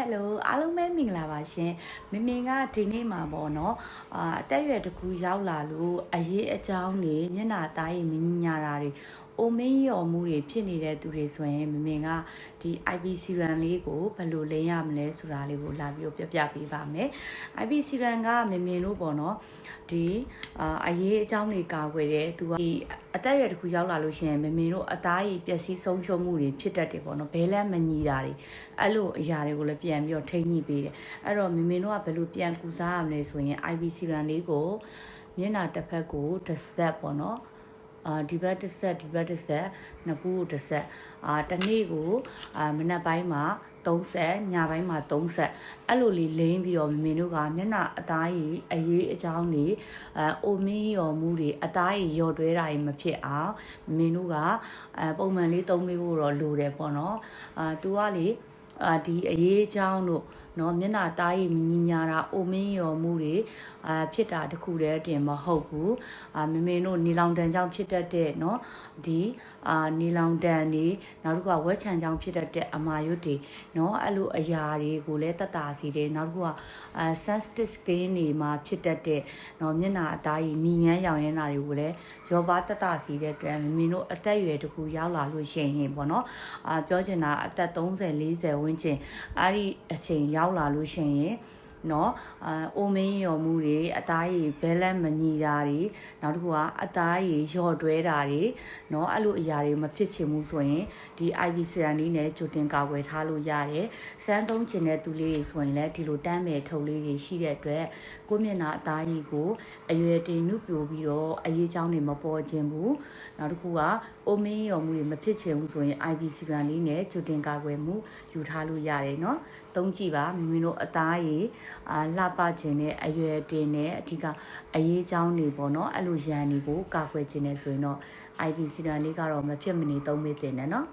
ယ်လိုအားလုံးပဲမင်္ဂလာပါရှင်မင်မင်ကဒီနေ့မှာပေါ့နော်အာအသက်အရွယ်တစ်ခုရောက်လာလို့အရေးအကြောင်းတွေမျက်နှာသားရင်မငညာတာတွေအိုမင်းရော်မှုတွေဖြစ်နေတဲ့သူတွေဆိုရင်မမင်ကဒီ IBC run လေးကိုဘယ်လိုလင်းရမလဲဆိုတာလေးကိုလာပြီးတော့ပြပြပေးပါမယ် IBC run ကမမင်တို့ပေါ့နော်ဒီအာအရေးအကြောင်းတွေကာကွယ်တဲ့သူကဒီအသက်အရွယ်တစ်ခုရောက်လာလို့ရှိရင်မမင်တို့အသားရည်ပျက်စီးဆုံးရှုံးမှုတွေဖြစ်တတ်တယ်ပေါ့နော်ဘဲလန်းမညီတာတွေအဲ့လိုအရာတွေကိုလည်းပြန်ပြီးတော့ထိန်းညှိပေးတယ်အဲ့တော့မမင်တို့ကဘယ်လိုပြန်ကူစားရမလဲဆိုရင် IBC run လေးကိုမျက်နှာတစ်ဖက်ကိုတစ်ဆက်ပေါ့နော်အာဒီဘက်တစ်ဆက်ဒီဘက်တစ်ဆက်နှစ်ခုတစ်ဆက်အာတစ်နေ့ကိုအာမနက်ပိုင်းမှာ3ဆက်ညပိုင်းမှာ3ဆက်အဲ့လိုလေးလိမ့်ပြီးတော့မမင်တို့ကမျက်နှာအသားရည်အရေးအကြောင်းတွေအဲအိုမင်းရော်မှုတွေအသားရည်ရော်တွဲတာတွေမဖြစ်အောင်မင်တို့ကအဲပုံမှန်လေးသုံးပေးဖို့တော့လိုတယ်ပေါ့နော်အာသူကလေ အာဒီအရေးအကြောင်းတို့ နော်မျက်နှာသားရည်မညီညာတာအိုမင်းရော်မှုတွေအာဖြစ်တာတခုတည်းအတင်မဟုတ်ဘူးအာမမင်းတို့နီလောင်တန်ကြောင့်ဖြစ်တတ်တဲ့နော်ဒီအာနီလောင်တန်တွေနောက်တစ်ခုကဝက်ချံကြောင့်ဖြစ်တတ်တဲ့အမာရွတ်တွေနော်အဲ့လိုအရာတွေကိုလည်းတတ်တာစီတယ်နောက်တစ်ခုကအာ sensitive skin တွေမှာဖြစ်တတ်တဲ့နော်မျက်နှာအသားရည်ညီငန်းရောင်ရမ်းတာတွေကိုလည်းရောပါတတ်တာစီတဲ့အတွက်မမင်းတို့အသက်အရွယ်တခုရောက်လာလို့ရှိရင်ပေါ့နော်အာပြောချင်တာအသက်30 40ဝန်းကျင်အဲ့ဒီအချိန်ရောက်လာလို့ရှိရင် နော်အာအိုမင်းရော်မှုတွေအသားရည်ဘဲလန်းမညီတာတွေနောက်တစ်ခုကအသားရည်ရော့တွဲတာတွေနော်အဲ့လိုအရာတွေမဖြစ်ချင်ဘူးဆိုရင်ဒီ IV ဆရာနီးနဲ့ကြိုတင်ကာကွယ်ထားလို့ရတယ်စမ်းသုံးချင်တဲ့သူလေးတွေဆိုရင်လည်းဒီလိုတမ်းမဲ့ထုပ်လေးတွေရှိတဲ့အတွက်ကိုယ့်မျက်နှာအသားရည်ကိုအရွယ်တင်နုပြိုပြီးတော့အရေးချောင်းတွေမပေါ်ခြင်းဘူးနောက်တစ်ခုကအိုမင်းရော်မှုတွေမဖြစ်ချင်ဘူးဆိုရင် IV ဆရာနီးနဲ့ကြိုတင်ကာကွယ်မှုယူထားလို့ရတယ်နော်သုံးကြည့်ပါမိမိတို့အသားရည်အာလှပခြင်းနဲ့အရွယ်တင်နဲ့အဓိကအရေးချောင်းတွေပေါ့နော်အဲ့လိုရန်တွေကိုကာကွယ်ခြင်းနဲ့ဆိုရင်တော့ IP စီရန်လေးကတော့မဖြစ်မနေသုံးပေးတင်တယ်နော်